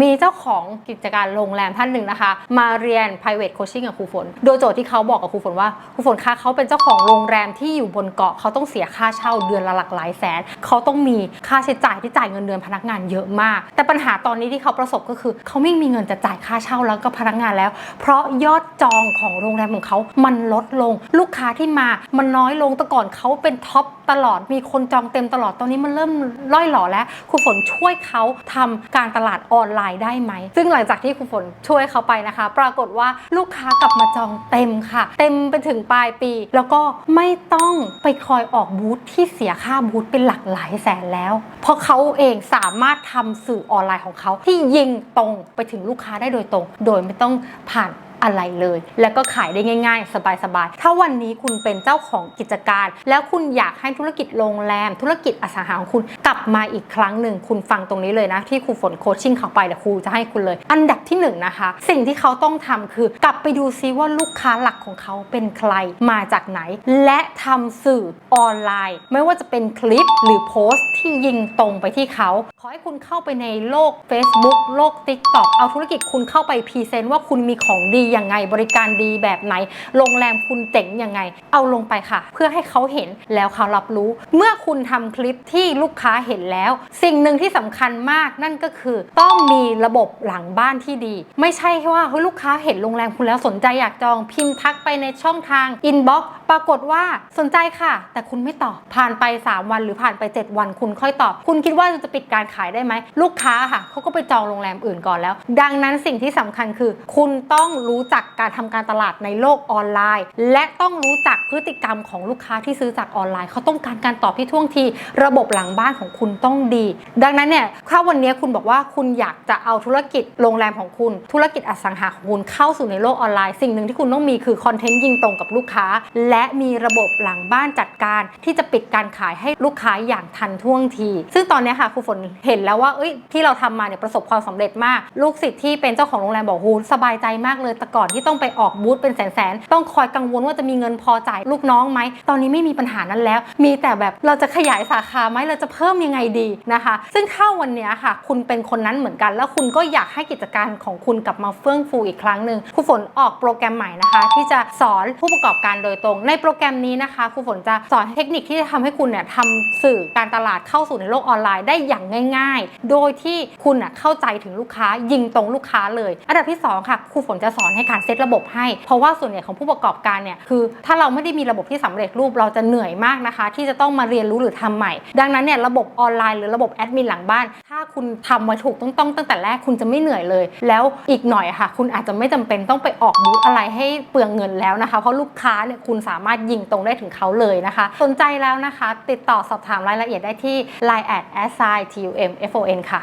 มีเจ้าของกิจการโรงแรมท่านหนึ่งนะคะ มาเรียน private coaching กับครูฝน โดยโจทย์ที่เขาบอกกับครูฝนว่าครูฝนคะเขาเป็นเจ้าของโรงแรมที่อยู่บนเกาะเขาต้องเสียค่าเช่าเดือนละหลักหลายแสน เขาต้องมีค่าใช้จ่ายที่จ่ายเงินเดือนพนักงานเยอะมาก แต่ปัญหาตอนนี้ที่เขาประสบก็คือ เขาไม่มีเงินจะจ่ายค่าเช่าแล้วก็พนักงานแล้ว เพราะยอดจองของโรงแรมของเขามันลดลง ลูกค้าที่มามันน้อยลงแต่ก่อนเขาเป็นท็อปตลอดมีคนจองเต็มตลอดตอนนี้มันเริ่มล่อยหล่อแล้วครูฝนช่วยเขาทำการตลาดออนไลน์ได้ไหม ซึ่งหลังจากที่ครูฝนช่วยเขาไปนะคะ ปรากฏว่าลูกค้ากลับมาจองเต็มค่ะ เต็มไปถึงปลายปี แล้วก็ไม่ต้องไปคอยออกบูธที่เสียค่าบูธเป็นหลักหลายแสนแล้ว เพราะเขาเองสามารถทำสื่อออนไลน์ของเขาที่ยิงตรงไปถึงลูกค้าได้โดยตรง โดยไม่ต้องผ่าน อะไรเลย แล้วก็ขายได้ง่าย ๆ สบายๆ ถ้าวันนี้คุณเป็นเจ้าของกิจการ แล้วคุณอยากให้ธุรกิจโรงแรม ธุรกิจอสังหาของคุณกลับมาอีกครั้งหนึ่งคุณฟังตรงนี้เลยนะ ที่ครูฝนโคชชิ่งเขาไปเดี๋ยวครูจะให้คุณเลย อันดับที่หนึ่งนะคะสิ่งที่เขาต้องทำคือกลับไปดูซิว่าลูกค้าหลักของเขาเป็นใครมาจากไหน และทำสื่อออนไลน์ ไม่ว่าจะเป็นคลิปหรือโพสต์ที่ยิงตรงไปที่เขาขอให้คุณเข้าไปในโลก Facebook โลก TikTok เอาธุรกิจคุณเข้าไปพรีเซนต์ว่าคุณมีของดียังไง บริการดีแบบไหน โรงแรมคุณเจ๋งยังไง เอาลงไปค่ะ เพื่อให้เขาเห็นแล้วเขารับรู้ เมื่อคุณทำคลิปที่ลูกค้าเห็นแล้ว สิ่งหนึ่งที่สำคัญมากนั่นก็คือ ต้องมีระบบหลังบ้านที่ดี ไม่ใช่แค่ว่าเฮ้ยลูกค้าเห็นโรงแรมคุณแล้วสนใจอยากจองพิมพ์ทักไปในช่องทางอินบ็อกปรากฏว่าสนใจค่ะ แต่คุณไม่ตอบผ่านไป 3 วันหรือผ่านไป 7 วันคุณค่อยตอบ คุณคิดว่าจะปิดการขายได้ไหมลูกค้าค่ะเขาก็ไปจองโรงแรมอื่นก่อนแล้ว ดังนั้นสิ่งที่สำคัญคือ คุณต้องรูู้้จักการทำการตลาดในโลกออนไลน์ และต้องรู้จักพฤติกรรมของลูกค้าที่ซื้อจากออนไลน์ เขาต้องการการตอบที่ท่วงที ระบบหลังบ้านของคุณต้องดี ดังนั้นเนี่ยถ้าวันนี้คุณบอกว่าคุณอยากจะเอาธุรกิจโรงแรมของคุณ ธุรกิจอสังหาของคุณเข้าสู่ในโลกออนไลน์ สิ่งหนึ่งที่คุณต้องมีคือคอนเทนต์ยิงตรงกับลูกค้า และมีระบบหลังบ้านจัดการ ที่จะปิดการขายให้ลูกค้าอย่างทันท่วงที ซึ่งตอนนี้ค่ะครูฝนเห็นแล้วว่าเอ้ยที่เราทำมาเนี่ยประสบความสำเร็จมาก ลูกศิษย์ที่เป็นเจ้าของโรงแรมบอกโหสบายใจมากเลยแต่ก่อนที่ต้องไปออกบูธเป็นแสนๆ ต้องคอยกังวลว่าจะมีเงินพอจ่ายลูกน้องไหม ตอนนี้ไม่มีปัญหานั้นแล้ว มีแต่แบบเราจะขยายสาขาไหมเราจะเพิ่มยังไงดีนะคะ ซึ่งถ้าวันนี้ค่ะ คุณเป็นคนนั้นเหมือนกัน แล้วคุณก็อยากให้กิจการของคุณกลับมาเฟื่องฟูอีกครั้งหนึ่งครูฝนออกโปรแกรมใหม่นะคะ ที่จะสอนผู้ประกอบการโดยตรง ในโปรแกรมนี้นะคะครูฝนจะสอนเทคนิคที่จะทำให้คุณเนี่ยทำสื่อการตลาดเข้าสู่ในโลกออนไลน์ได้อย่างง่าย ๆ โดยที่คุณน่ะเข้าใจถึงลูกค้ายิงตรงลูกค้าเลย อันดับที่สองค่ะครูฝนจะสอนให้การเซตระบบให้ เพราะว่าส่วนใหญ่ของผู้ประกอบการเนี่ยคือ ถ้าเราไม่ได้มีระบบที่สำเร็จรูปเราจะเหนื่อยมากนะคะ ที่จะต้องมาเรียนรู้หรือทำใหม่ ดังนั้นเนี่ยระบบออนไลน์หรือระบบแอดมินหลังบ้าน ถ้าคุณทำมาถูกต้องต้องตั้งแต่แรกคุณจะไม่เหนื่อยเลย แล้วอีกหน่อยค่ะ คุณอาจจะไม่จำเป็นต้องไปออกบูธอะไรให้เปลืองเงินแล้วนะคะ เพราะลูกค้าเนี่ยคุณสามารถยิงตรงได้ถึงเขาเลยนะคะ สนใจแล้วนะคะ ติดต่อสอบถามรายละเอียดได้ที่ line at s i t u m f o n ค่ะ